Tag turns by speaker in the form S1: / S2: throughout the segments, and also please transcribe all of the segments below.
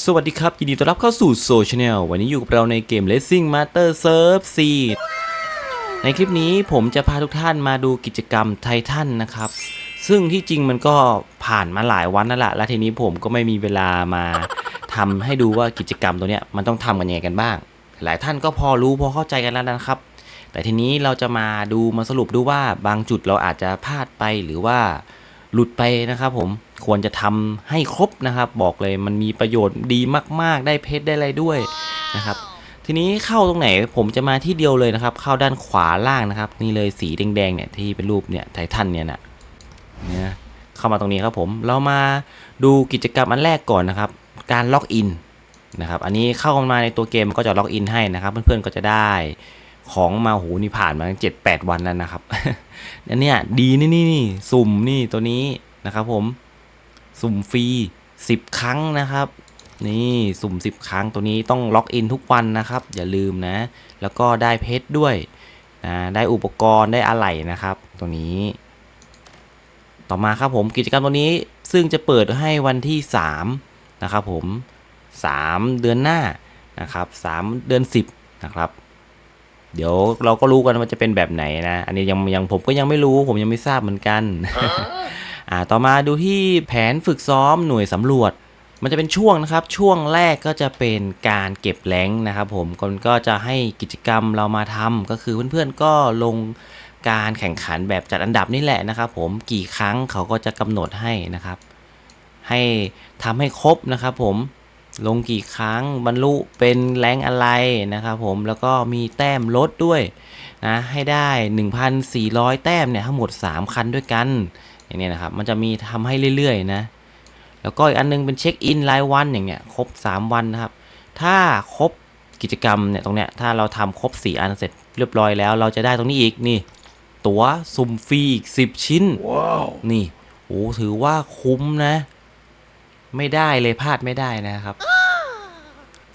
S1: สวัสดีครับ ยินดีต้อนรับเข้าสู่โซชแนลวันนี้อยู่กับเราในเกม Racing Master Surf Seed ในคลิปนี้ผมจะพาทุกท่านมาดูกิจกรรมไททันนะครับ ซึ่งที่จริงมันก็ผ่านมาหลายวันนั่นแหละ และทีนี้ผมก็ไม่มีเวลามาทำให้ดูว่ากิจกรรมตัวเนี้ยมันต้องทำกันยังไงกันบ้าง หลายท่านก็พอรู้พอเข้าใจกันแล้วนะครับ แต่ทีนี้เราจะมาดูมาสรุปดูว่าบางจุดเราอาจจะพลาดไปหรือว่าหลุดไปนะครับผม ควรจะทำให้ครบนะครับ บอกเลยมันมีประโยชน์ดีมาก ๆ ได้เพชรได้อะไรด้วยนะครับ ทีนี้เข้าตรงไหนผมจะมาที่เดียวเลยนะครับ เข้าด้านขวาล่างนะครับ นี่เลยสีแดงๆเนี่ยที่เป็นรูปเนี่ยไททันเนี่ยนะเนี่ยเข้ามาตรงนี้ครับผมเรามาดูกิจกรรมอันแรกก่อนนะครับ การล็อกอินนะครับ อันนี้เข้ามาในตัวเกมก็จะล็อกอินให้นะครับ เพื่อนๆก็จะได้ของมาโหนี่ผ่านมาเจ็ดแปดวันแล้วนะครับอันเนี้ยดีนี่นี่นี่สุ่มนี่ตัวนี้นะครับผม สุ่มฟรี 10 ครั้งนะครับ นี่สุ่ม 10 ครั้งตัวนี้ต้องล็อกอินทุกวันนะครับ อย่าลืมนะ แล้วก็ได้เพชรด้วยนะได้อุปกรณ์ได้อะไหล่นะครับ ตัวนี้ ต่อมาครับผมกิจกรรมตัวนี้ซึ่งจะเปิดให้วันที่ 3 นะครับผม 3 เดือนหน้านะครับ 3 เดือน 10 นะครับเดี๋ยวเราก็รู้กันว่าจะเป็นแบบไหนนะ อันนี้ยังยังผมก็ยังไม่รู้ ผมยังไม่ทราบเหมือนกัน อ่าต่อมาดูที่แผนฝึกซ้อมหน่วยสำรวจ มันจะเป็นช่วงนะครับ ช่วงแรกก็จะเป็นการเก็บแรงนะครับผมคนก็จะให้กิจกรรมเรามาทำก็คือเพื่อนๆก็ลงการแข่งขันแบบจัดอันดับนี่แหละนะครับผมกี่ครั้งเขาก็จะกำหนดให้นะครับ ให้ทำให้ครบนะครับผมลงกี่ครั้งบรรลุเป็นแรงอะไรนะครับผมแล้วก็มีแต้มลดด้วยนะให้ได้ 1,400 แต้มเนี่ยทั้งหมด 3 คันด้วยกัน อย่างเนี้ยนะครับ มันจะมีทำให้เรื่อยๆนะ แล้วก็อีกอันนึงเป็นเช็คอินรายวันอย่างเงี้ยครบ 3 วันนะครับ ถ้าครบกิจกรรมเนี่ยตรงเนี้ยถ้าเราทำครบ 4 อันเสร็จเรียบร้อยแล้ว เราจะได้ตรงนี้อีกนี่ ตั๋วสุ่มฟรีอีก 10 ชิ้นนี่โอ้ถือว่าคุ้มนะ ไม่ได้เลยพลาดไม่ได้นะครับ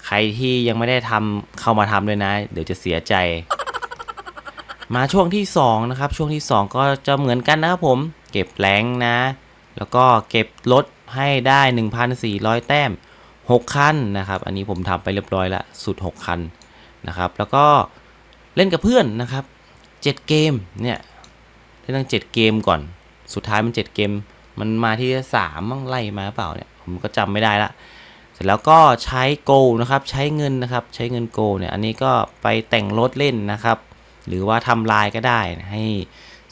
S1: ใครที่ยังไม่ได้ทำเข้ามาทำด้วยนะ เดี๋ยวจะเสียใจ มาช่วงที่2นะครับช่วงที่ 2 ก็จะเหมือนกันนะครับผม เก็บแรงนะ แล้วก็เก็บรถให้ได้ 1,400 แต้ม 6 คันนะครับ อันนี้ผมทำไปเรียบร้อยละสุด 6 คันนะครับ แล้วก็เล่นกับเพื่อนนะครับ 7 เกมเนี่ยเล่นตั้ง 7 เกมก่อน สุดท้ายมัน 7 เกม มันมาที่ 3 มั่งไล่มาเปล่าเนี่ย ผมก็จำไม่ได้ละเสร็จแล้วก็ใช้โกนะครับ ใช้เงินนะครับ ใช้เงินโกเนี่ย อันนี้ก็ไปแต่งรถเล่นนะครับ หรือว่าทำลายก็ได้ให้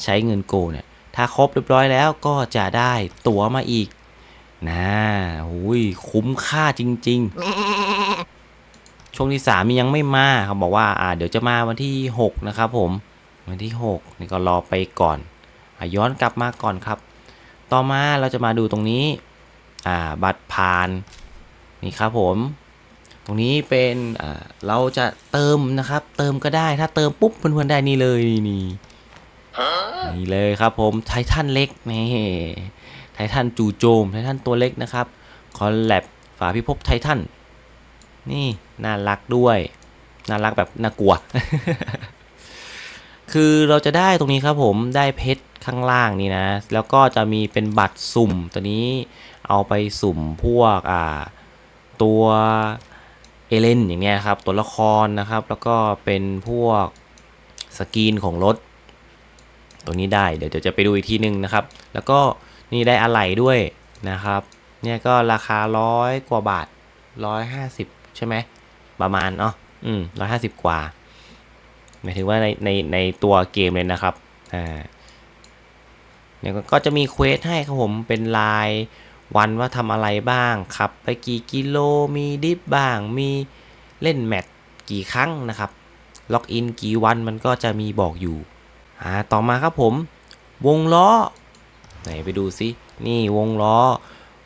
S1: ใช้เงินโกเนี่ย ถ้าครบเรียบร้อยแล้วก็จะได้ตั๋วมาอีก นะหุยคุ้มค่าจริง ๆ ช่วงที่สามยังไม่มาเขาบอกว่าอ่า เดี๋ยวจะมาวันที่ 6 นะครับผม วันที่ 6 นี่ก็รอไปก่อนอย้อนกลับมาก่อนครับ ต่อมาเราจะมาดูตรงนี้ อ่า บัตรผ่าน นี่ครับผมตรงนี้เป็นเราจะเติมนะครับ เติมก็ได้ ถ้าเติมปุ๊บเพื่อนๆได้นี่เลยนี่ นี่นี่เลยครับผมไททันเล็กนี่ไททันจู่โจมไททันตัวเล็กนะครับคอลแลบฝาพิภพไททันนี่น่ารักด้วยน่ารักแบบน่ากลัว คือเราจะได้ตรงนี้ครับผมได้เพชรข้างล่างนี่นะ แล้วก็จะมีเป็นบัตรสุ่มตัวนี้เอาไปสุ่มพวกอ่าตัวเอเลนอย่างเนี้ยครับตัวละครนะครับ แล้วก็เป็นพวกสกรีนของรถ ตัวนี้ได้เดี๋ยวจะไปดูอีกทีนึงนะครับ แล้วก็นี่ได้อะไหล่ด้วยนะครับ เนี่ยก็ราคาร้อยกว่าบาทร้อยห้าสิบใช่ไหมประมาณเนาะอืมร้อยห้าสิบกว่าหมายถึงว่าในในในตัวเกมเลยนะครับอ่าเนี่ยก็ก็จะมีเควสให้ครับผมเป็นลายวันว่าทำอะไรบ้างขับไปกี่กิโลมีดิฟบ้าง มีเล่นแมตช์กี่ครั้งนะครับ ล็อกอินกี่วันมันก็จะมีบอกอยู่ อ่าต่อมาครับผม วงล้อ ไหนไปดูซินี่วงล้อ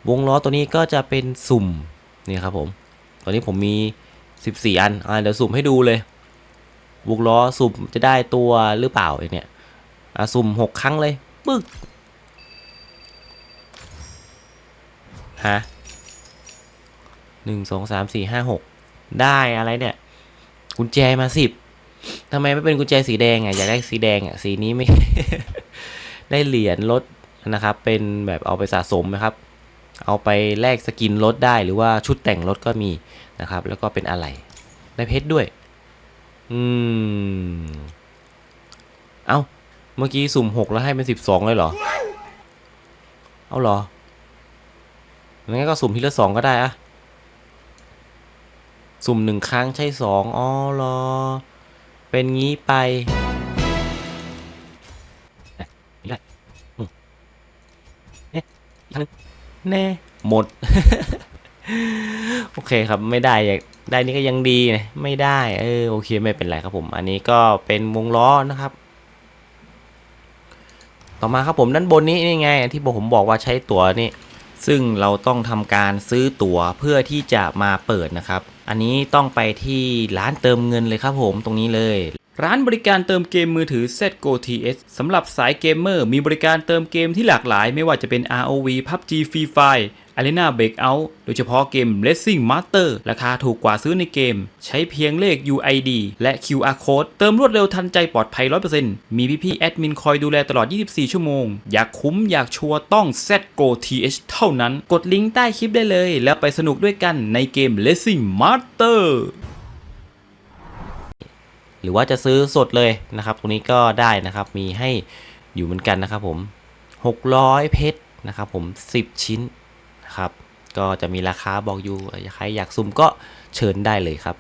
S1: วงล้อตัวนี้ก็จะเป็นสุ่มนี่ครับผม ตอนนี้ผมมี 14 อันอ่าเดี๋ยวสุ่มให้ดูเลย วงล้อสุ่มจะได้ตัวหรือเปล่าไอเนี่ยอ่าสุ่ม 6 ครั้งเลยปึ๊กฮะหนึ่งสองสามสี่ห้าหกได้อะไรเนี่ย กุญแจมาสิบ ทำไมไม่เป็นกุญแจสีแดงอะอยากได้สีแดงอะสีนี้ไม่ ได้เหรียญลดนะครับ เป็นแบบเอาไปสะสมนะครับ เอาไปแลกสกินรถได้หรือว่าชุดแต่งรถก็มีนะครับ แล้วก็เป็นอะไรได้เพชรด้วย อืม เอาเมื่อกี้สุ่มหกแล้วให้เป็นสิบสองเลยเหรอ เอาเหรอ งั้นก็สุ่มทีละสองก็ได้อะ สุ่มหนึ่งครั้งใช่สองอ๋อเหรอ เป็นงี้ไปไม่ได้อืมเนี่ยอีกครั้งหนึ่งแน่หมด โอเคครับไม่ได้อยากได้นี่ก็ยังดีนะไม่ได้เออโอเคไม่เป็นไรครับผม อันนี้ก็เป็นวงล้อนะครับ ต่อมาครับผมด้านบนนี้นี่ไง ที่ผมบอกว่าใช้ตั๋วนี่ ซึ่งเราต้องทำการซื้อตั๋วเพื่อที่จะมาเปิดนะครับ อันนี้ต้องไปที่ร้านเติมเงินเลยครับผมตรงนี้เลย ร้านบริการเติมเกมมือถือ ZGO TS สำหรับสายเกมเมอร์มีบริการเติมเกมที่หลากหลาย ไม่ว่าจะเป็น ROV PUBG Free Fire Arena Breakout โดยเฉพาะเกม Racing Master ราคาถูกกว่าซื้อในเกม ใช้เพียงเลข UID และ QR Code เติมรวดเร็วทันใจปลอดภัย 100%มีพี่ๆแอดมินคอยดูแลตลอด 24 ชั่วโมง อยากคุ้มอยากชัวร์ต้อง ZGO TH เท่านั้น กดลิงก์ใต้คลิปได้เลย แล้วไปสนุกด้วยกันในเกม Racing Master หรือว่าจะซื้อสดเลยนะครับ ตรงนี้ก็ได้นะครับ มีให้อยู่เหมือนกันนะครับผม 600 เพชรนะครับผม 10 ชิ้นนะครับ ก็จะมีราคาบอกอยู่ ใครอยากซุ่มก็เชิญได้เลยครับ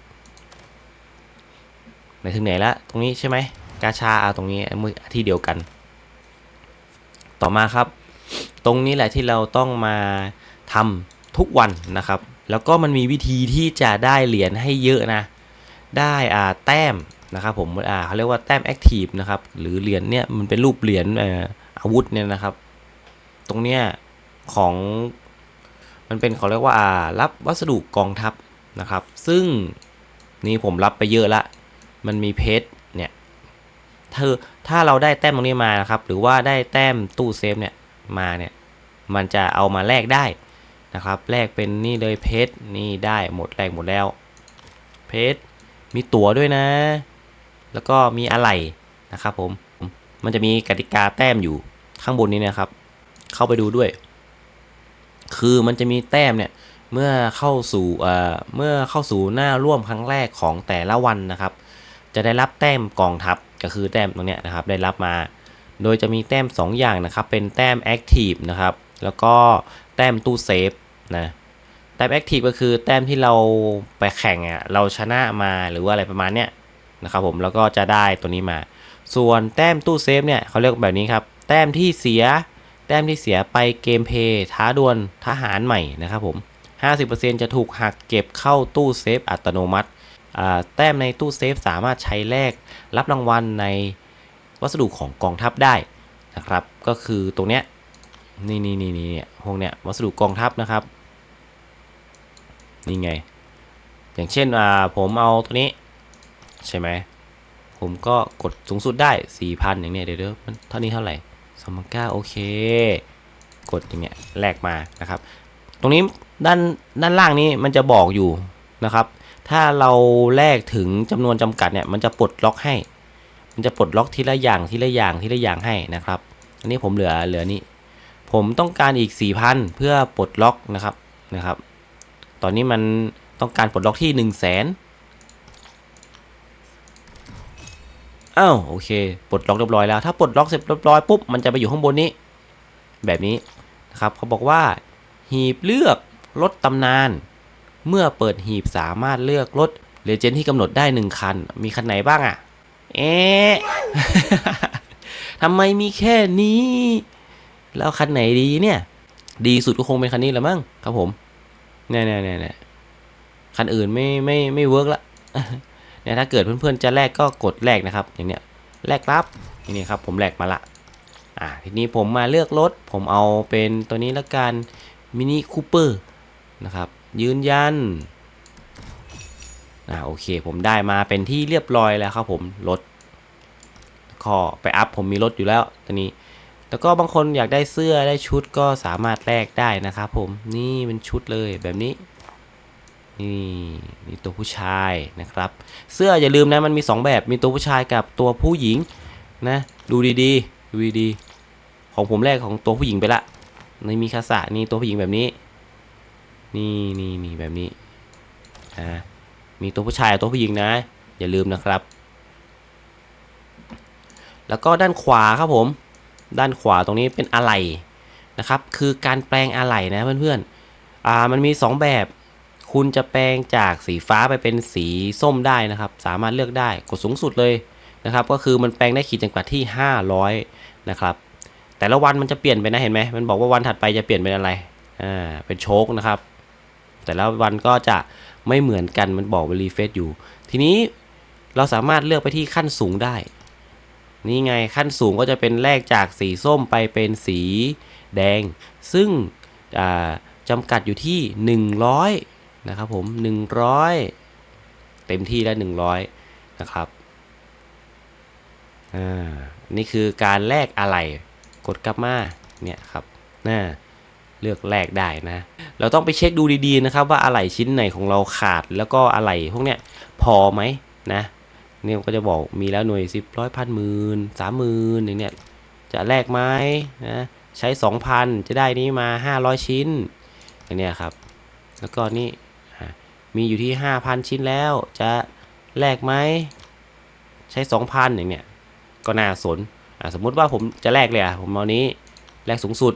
S1: ไปถึงไหนละตรงนี้ใช่ไหมกาชาเอาตรงนี้มือที่เดียวกัน ต่อมาครับ ตรงนี้แหละที่เราต้องมาทำทุกวันนะครับ แล้วก็มันมีวิธีที่จะได้เหรียญให้เยอะนะ ได้อ่าแต้ม นะครับผมอ่าเขาเรียกว่าแต้มแอคทีฟนะครับหรือเหรียญเนี่ยมันเป็นรูปเหรียญเอ่ออาวุธเนี่ยนะครับ ตรงเนี้ยของมันเป็นเขาเรียกว่าอ่ารับวัสดุกองทัพนะครับ ซึ่งนี่ผมรับไปเยอะละ มันมีเพชรเนี่ยเธอถ้าเราได้แต้มตรงนี้มานะครับ หรือว่าได้แต้มตู้เซฟเนี่ยมาเนี่ยมันจะเอามาแลกได้นะครับแลกเป็นนี่เลยเพชรนี่ได้หมดแลกหมดแล้ว เพชรมีตั๋วด้วยนะ แล้วก็มีอะไรนะครับผม มันจะมีกติกาแต้มอยู่ข้างบนนี้นะครับ เข้าไปดูด้วย คือมันจะมีแต้มเนี่ย เมื่อเข้าสู่เอ่อเมื่อเข้าสู่หน้าร่วมครั้งแรกของแต่ละวันนะครับ จะได้รับแต้มกองทัพก็คือแต้มตรงเนี้ยนะครับ ได้รับมา โดยจะมีแต้ม 2 อย่างนะครับ เป็นแต้ม Active นะครับ แล้วก็แต้มตู้เซฟนะแต้มแอคทีฟก็คือแต้มที่เราไปแข่งอะเราชนะมาหรือว่าอะไรประมาณเนี้ย นะครับผมแล้วก็จะได้ตัวนี้มา ส่วนแต้มตู้เซฟเนี่ยเขาเรียกแบบนี้ครับ แต้มที่เสีย แต้มที่เสียไปเกมเพย์ท้าดวลทหารใหม่นะครับผม 50%จะถูกหักเก็บเข้าตู้เซฟอัตโนมัติแต้มในตู้เซฟสามารถใช้แลกรับรางวัลในวัสดุของกองทัพได้นะครับ ก็คือตรงเนี้ยนี่นี่นี่นี่เนี่ยพวกเนี้ยวัสดุกองทัพนะครับ นี่ไง อย่างเช่นผมเอาตัวนี้ ใช่ไหมผมก็กดสูงสุดได้ 4,000 อย่างเนี้ยเดี๋ยวมันเท่านี้เท่าไหร่สองพันเก้าโอเค กดอย่างเงี้ยแลกมานะครับ ตรงนี้ด้านด้านล่างนี้มันจะบอกอยู่นะครับ ถ้าเราแลกถึงจำนวนจำกัดเนี่ยมันจะปลดล็อกให้ มันจะปลดล็อกทีละอย่างทีละอย่างทีละอย่างให้นะครับ อันนี้ผมเหลือเหลือนี่ผมต้องการอีก 4,000 เพื่อปลดล็อกนะครับนะครับ ตอนนี้มันต้องการปลดล็อกที่ 1 0 0 0 0 0 อ้าวโอเคปลดล็อกเรียบร้อยแล้วถ้าปลดล็อกเสร็จเรียบร้อยปุ๊บมันจะไปอยู่ข้างบนนี้ แบบนี้นะครับเขาบอกว่าหีบเลือกรถตำนาน เมื่อเปิดหีบสามารถเลือกรถเลเจนด์ที่กำหนดได้ 1 คัน มีคันไหนบ้างอะ่ะ เอ๊ะทำไมมีแค่นี้ แล้วคันไหนดีเนี่ย ดีสุดก็คงเป็นคันนี้แหละมั้งครับผมเนี่ยเนี่ยเนี่ยเนี่ยคันอื่นไม่ไม่ไม่เวิร์กละ เนี่ถ้าเกิดเพื่อนๆจะแลกก็กดแลกนะครับ อย่างเนี้ยแลกรับนี่ครับผมแลกมาละอ่าทีนี้ผมมาเลือกรถ ผมเอาเป็นตัวนี้ละกันมินิคูเปอร์นะครับ ยืนยันอ่าโอเค ผมได้มาเป็นที่เรียบร้อยแล้วครับผมรถก็ไปอัพผมมีรถอยู่แล้วตอนนี้ แล้วก็บางคนอยากได้เสื้อได้ชุดก็สามารถแลกได้นะครับผมนี่เป็นชุดเลยแบบนี้ นี่นี่ตัวผู้ชายนะครับ เสื้ออย่าลืมนะมันมี 2 แบบมีตัวผู้ชายกับตัวผู้หญิงนะดูดีๆดูดีๆของผมแรกของตัวผู้หญิงไปละในมีคาสะนี่ตัวผู้หญิงแบบนี้ นี่นี่นี่แบบนี้อ่ามีตัวผู้ชายตัวผู้หญิงนะ อย่าลืมนะครับ แล้วก็ด้านขวาครับผม ด้านขวาตรงนี้เป็นอะไหล่นะครับ คือการแปลงอะไหล่นะเพื่อนๆอ่ามันมี 2 แบบ คุณจะแปลงจากสีฟ้าไปเป็นสีส้มได้นะครับ สามารถเลือกได้กดสูงสุดเลยนะครับ ก็คือมันแปลงได้ขีดจำกัดที่ 500 นะครับ แต่ละวันมันจะเปลี่ยนไปนะเห็นไหมมันบอกว่าวันถัดไปจะเปลี่ยนเป็นอะไรอ่าเป็นโชคนะครับ แต่ละวันก็จะไม่เหมือนกันมันบอกว่ารีเฟซอยู่ ทีนี้เราสามารถเลือกไปที่ขั้นสูงได้นี่ไงขั้นสูงก็จะเป็นแลกจากสีส้มไปเป็นสีแดง ซึ่งอ่าจำกัดอยู่ที่ 100 นะครับผม 100 เต็มที่แล้ว 100 นะครับ อ่า นี่คือการแลกอะไร กดกลับมา เนี่ยครับน่าเลือกแลกได้นะ เราต้องไปเช็คดูดีๆนะครับ ว่าอะไหล่ชิ้นไหนของเราขาด แล้วก็อะไหล่พวกเนี้ยพอไหมนะเนี่ยก็จะบอกมีแล้วหน่วยสิบร้อยพันหมื่นสามหมื่นอย่างเนี้ยจะแลกไหมนะใช้สองพันจะได้นี้มาห้าร้อยชิ้นอย่างเนี้ยครับ แล้วก็นี่ มีอยู่ที่ห้าพันชิ้นแล้ว จะแลกไหมใช้สองพันอย่างเนี้ยก็น่าสนอะสมมุติว่าผมจะแลกเลยอะผมเอานี้แลกสูงสุด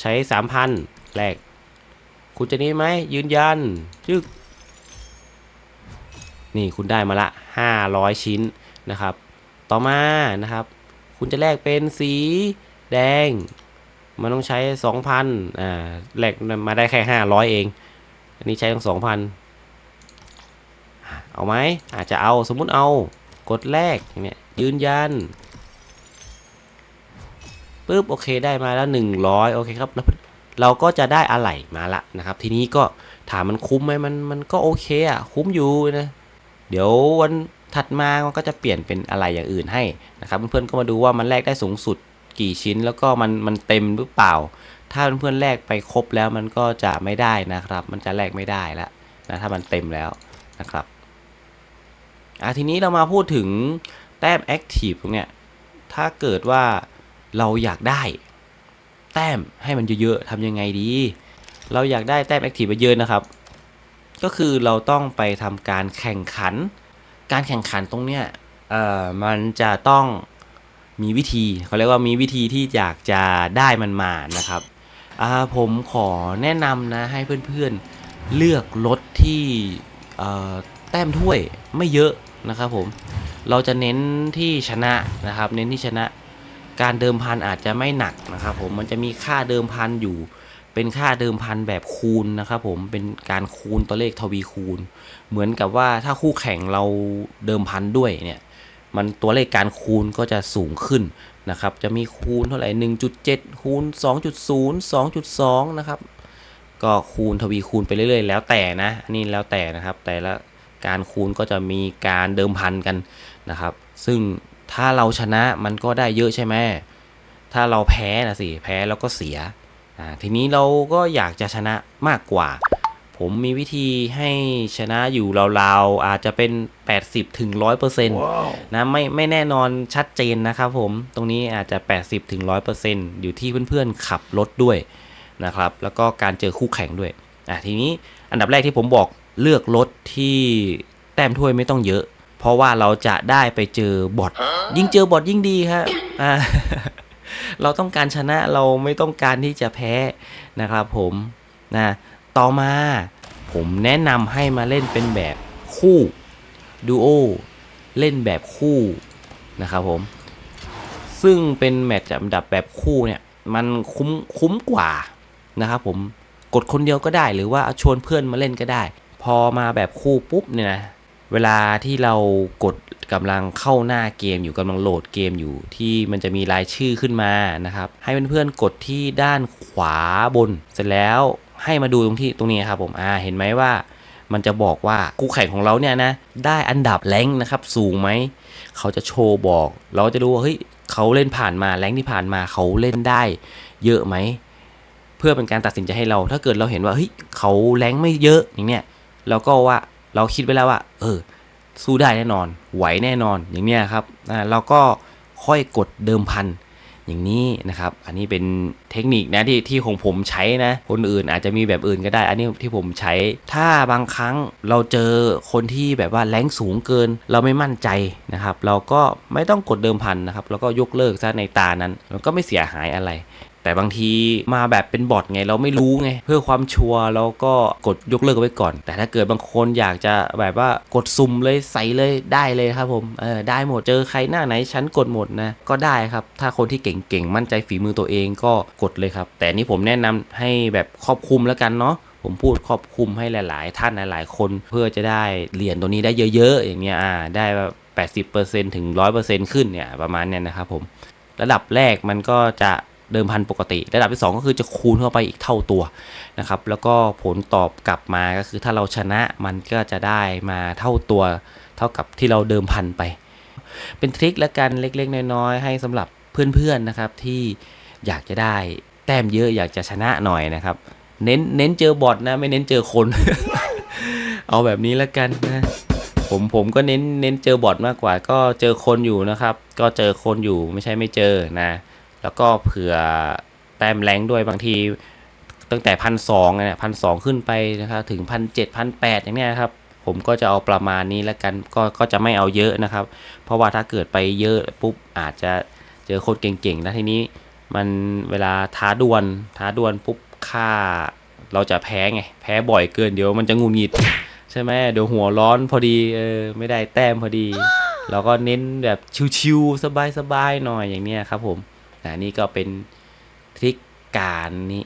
S1: ใช้สามพันแลกคุณจะนี้ไหมยืนยันจึกนี่คุณได้มาละ 500 ชิ้นนะครับ ต่อมานะครับ คุณจะแลกเป็นสีแดง มันต้องใช้ 2,000อ่าแลกมาได้แค่ 500 เอง อันนี้ใช้ต้อง2,000 เอาไหมอาจจะเอาสมมุติเอากดแลกอย่างเนี้ยยืนยันปุ๊บโอเคได้มาแล้ว 100โอเคครับแล้วเราก็จะได้อะไหล่มาละนะครับ ทีนี้ก็ถามมันคุ้มไหมมันมันก็โอเคอะคุ้มอยู่นะเดี๋ยววันถัดมามันก็จะเปลี่ยนเป็นอะไรอย่างอื่นให้นะครับเพื่อนๆก็มาดูว่ามันแลกได้สูงสุดกี่ชิ้น แล้วก็มันมันเต็มหรือเปล่า ถ้าเพื่อนๆแลกไปครบแล้วมันก็จะไม่ได้นะครับ มันจะแลกไม่ได้แล้วนะถ้ามันเต็มแล้วนะครับ อะทีนี้เรามาพูดถึงแต้ม Active ตรงเนี้ยถ้าเกิดว่าเราอยากได้ แต้มให้มันเยอะๆทำยังไงดี เราอยากได้แต้ม Active เยอะนะครับ ก็คือเราต้องไปทำการแข่งขัน การแข่งขันตรงเนี้ยเอ่อมันจะต้องมีวิธีเขาเรียกว่ามีวิธีที่อยากจะได้มันมานะครับอ่าผมขอแนะนำนะให้เพื่อนๆเลือกรถที่เอ่อแต้มถ้วยไม่เยอะ นะครับผมเราจะเน้นที่ชนะนะครับ เน้นที่ชนะการเดิมพันอาจจะไม่หนักนะครับผมมันจะมีค่าเดิมพันอยู่ เป็นค่าเดิมพันแบบคูณนะครับผมเป็นการคูณตัวเลขทวีคูณ เหมือนกับว่าถ้าคู่แข่งเราเดิมพันด้วยเนี่ยมันตัวเลขการคูณก็จะสูงขึ้นนะครับ จะมีคูณเท่าไหร่ 1.7 คูณ 2.0 2.2 นะครับ ก็คูณทวีคูณไปเรื่อยๆ แล้วแต่นะ อันนี้แล้วแต่นะครับ แต่ละ การคูณก็จะมีการเดิมพันกันนะครับ ซึ่งถ้าเราชนะมันก็ได้เยอะใช่ไหมถ้าเราแพ้นะสิแพ้แล้วก็เสียอ่าทีนี้เราก็อยากจะชนะมากกว่า ผมมีวิธีให้ชนะอยู่ราวๆอาจจะเป็น 80ถึง100%นะไม่ไม่แน่นอนชัดเจนนะครับผมตรงนี้อาจจะ 80ถึง100%อยู่ที่เพื่อนๆขับรถด้วยนะครับ แล้วก็การเจอคู่แข่งด้วยอะทีนี้อันดับแรกที่ผมบอก เลือกรถที่แต้มถ้วยไม่ต้องเยอะ เพราะว่าเราจะได้ไปเจอบอทยิ่งเจอบอทยิ่งดีครับอ่าเราต้องการชนะเราไม่ต้องการที่จะแพ้นะครับผมนะต่อมาผมแนะนำให้มาเล่นเป็นแบบคู่ดูโอเล่นแบบคู่นะครับผมซึ่งเป็นแมตช์อันดับแบบคู่เนี่ยมันคุ้มคุ้มกว่านะครับผมกดคนเดียวก็ได้หรือว่าชวนเพื่อนมาเล่นก็ได้ พอมาแบบคู่ปุ๊บเนี่ยนะเวลาที่เรากดกำลังเข้าหน้าเกมอยู่กำลังโหลดเกมอยู่ที่มันจะมีรายชื่อขึ้นมานะครับ ให้เพื่อนๆกดที่ด้านขวาบน เสร็จแล้วให้มาดูตรงที่ตรงนี้ครับผมอ่าเห็นไหมว่า มันจะบอกว่าคู่แข่งของเราเนี่ยนะได้อันดับแรงนะครับสูงไหมเขาจะโชว์บอก เราจะดูว่าเฮ้ยเขาเล่นผ่านมาแรงที่ผ่านมาเขาเล่นได้ เยอะไหมเพื่อเป็นการตัดสินใจให้เรา ถ้าเกิดเราเห็นว่าเฮ้ยเขาแรงไม่เยอะอย่างเนี้ย เราก็ว่าเราคิดไว้แล้วว่า เออ สู้ได้แน่นอน ไหวแน่นอนอย่างเนี้ยครับอ่าเราก็ค่อยกดเดิมพันอย่างอย่างนี้นะครับ อันนี้เป็นเทคนิคนะที่ที่ของผมใช้นะ คนอื่นอาจจะมีแบบอื่นก็ได้ อันนี้ที่ผมใช้ ถ้าบางครั้งเราเจอคนที่แบบว่าแรงสูงเกิน เราไม่มั่นใจนะครับ เราก็ไม่ต้องกดเดิมพันนะครับ แล้วก็ยกเลิกซะในตานั้น มันก็ไม่เสียหายอะไร แต่บางทีมาแบบเป็นบอทไงเราไม่รู้ไง เพื่อความชัวร์เราก็กดยกเลิกไว้ก่อน แต่ถ้าเกิดบางคนอยากจะแบบว่ากดซุ่มเลยใส่เลยได้เลยครับผมเออได้หมดเจอใครหน้าไหนฉันกดหมดนะก็ได้ครับ ถ้าคนที่เก่งๆมั่นใจฝีมือตัวเองก็กดเลยครับ แต่นี่ผมแนะนำให้แบบครอบคลุมแล้วกันเนาะผมพูดครอบคลุมให้หลาย ๆ ท่านหลาย ๆ คนเพื่อจะได้เหรียญตัวนี้ได้เยอะ ๆ อย่างเงี้ยอ่าได้แบบ80%ถึง 100%ขึ้นเนี่ยประมาณเนี้ยนะครับผมระดับแรกมันก็จะ เดิมพันปกติ ระดับที่ 2 ก็คือจะคูณเข้าไปอีกเท่าตัวนะครับแล้วก็ผลตอบกลับมาก็คือถ้าเราชนะมันก็จะได้มาเท่าตัวเท่ากับที่เราเดิมพันไป เป็นทริคและกันเล็กๆ น้อยๆ ให้สำหรับเพื่อนๆนะครับที่อยากจะได้แต้มเยอะอยากจะชนะหน่อยนะครับ เน้นเน้นเจอบอทนะไม่เน้นเจอคน เอาแบบนี้แล้วกันนะผมผมก็เน้นเน้นเจอบอทมากกว่า ก็เจอคนอยู่นะครับ ก็เจอคนอยู่ไม่ใช่ไม่เจอนะ แล้วก็เผื่อแต้มแรงด้วยบางทีตั้งแต่พันสองเนี่ยพันสองขึ้นไปนะครับถึงพันเจ็ดพันแปดอย่างเนี้ยครับผมก็จะเอาประมาณนี้แล้วกันก็ก็จะไม่เอาเยอะนะครับ เพราะว่าถ้าเกิดไปเยอะปุ๊บอาจจะเจอคนเก่งๆแล้วทีนี้มันเวลาท้าดวลท้าดวลปุ๊บค่าเราจะแพ้ไงแพ้บ่อยเกินเดี๋ยวมันจะงุนงิดใช่ไหมเดี๋ยวหัวร้อนพอดีเออไม่ได้แต้มพอดี เราก็เน้นแบบชิวๆสบายๆหน่อยอย่างเนี้ยครับผม นะนี่ก็เป็นทริคการนี้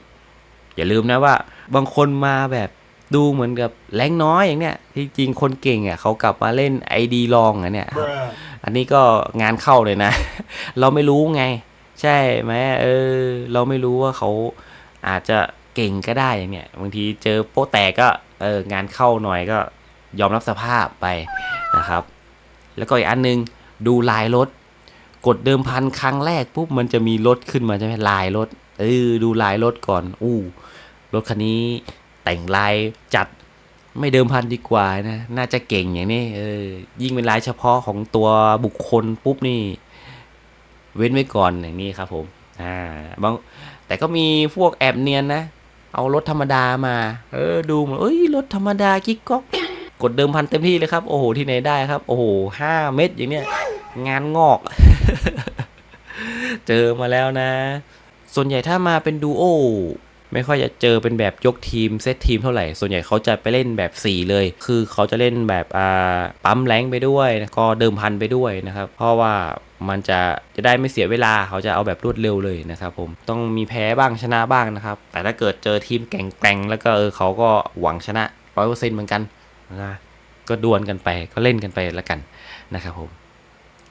S1: อย่าลืมนะว่าบางคนมาแบบดูเหมือนกับแรงน้อยอย่างเนี้ยที่จริงคนเก่งอะเขากลับมาเล่นไอดีลองอะเนี่ยครับอันนี้ก็งานเข้าเลยนะ เราไม่รู้ไง ใช่ไหมเออ เราไม่รู้ว่าเขาอาจจะเก่งก็ได้อย่างเนี้ยบางทีเจอโป๊ะแตกก็เอองานเข้าหน่อยก็ยอมรับสภาพไปนะครับ แล้วก็อีกอันนึงดูลายรถ กดเดิมพันครั้งแรกปุ๊บมันจะมีรถขึ้นมาใช่ไหมลายรถเออดูลายรถก่อน อู้รถคันนี้แต่งลายจัดไม่เดิมพันดีกว่านะน่าจะเก่งอย่างนี้เออยิ่งเป็นลายเฉพาะของตัวบุคคลปุ๊บนี่ เว้นไว้ก่อนอย่างนี้ครับผมอ่าบางแต่ก็มีพวกแอบเนียนนะ เอารถธรรมดามา เออดูเหมือนเอ้ยรถธรรมดากิ๊กก๊อกกดเดิมพันเต็มที่เลยครับ โอ้โหที่ไหนได้ครับ โอ้โหห้าเม็ดอย่างเนี้ยงานงอก เจอมาแล้วนะ ส่วนใหญ่ถ้ามาเป็นดูโอไม่ค่อยจะเจอเป็นแบบยกทีมเซตทีมเท่าไหร่ ส่วนใหญ่เขาจะไปเล่นแบบ 4 เลย คือเขาจะเล่นแบบอ่าปั๊มแรงไปด้วยนะก็เดิมพันไปด้วยนะครับ เพราะว่ามันจะจะได้ไม่เสียเวลาเขาจะเอาแบบรวดเร็วเลยนะครับผมต้องมีแพ้บ้างชนะบ้างนะครับ แต่ถ้าเกิดเจอทีมแก่งๆแล้วก็เออเขาก็หวังชนะร้อยเปอร์เซ็นต์เหมือนกันนะก็ดวลกันไปก็เล่นกันไปแล้วกันนะครับผม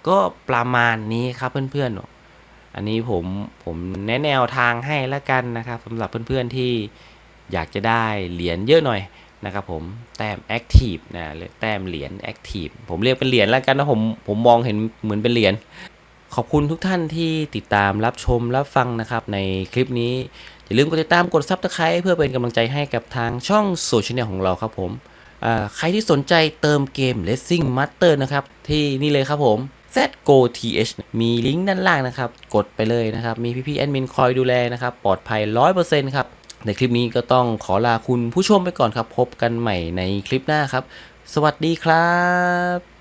S1: ก็ประมาณนี้ครับเพื่อนๆ อันนี้ผมผมแนะแนวทางให้แล้วกันนะครับสำหรับเพื่อนๆที่อยากจะได้เหรียญเยอะหน่อยนะครับผมแต้มแอคทีฟนะแต้มเหรียญแอคทีฟผมเรียกเป็นเหรียญแล้วกันนะผมผมมองเห็นเหมือนเป็นเหรียญขอบคุณทุกท่านที่ติดตามรับชมรับฟังนะครับในคลิปนี้ อย่าลืมกดติดตามกดซับสไคร b ์เพื่อเป็นกำลังใจให้กับทางช่องโซเชียลของเราครับผมใครที่สนใจเติมเกม Racing Master นะครับ ที่นี่เลยครับผม ZGO TH มีลิงก์ด้านล่างนะครับ กดไปเลยนะครับ มีพี่ๆแอดมินคอยดูแลนะครับ ปลอดภัย 100%ครับ ในคลิปนี้ก็ต้องขอลาคุณผู้ชมไปก่อนครับ พบกันใหม่ในคลิปหน้าครับ สวัสดีครับ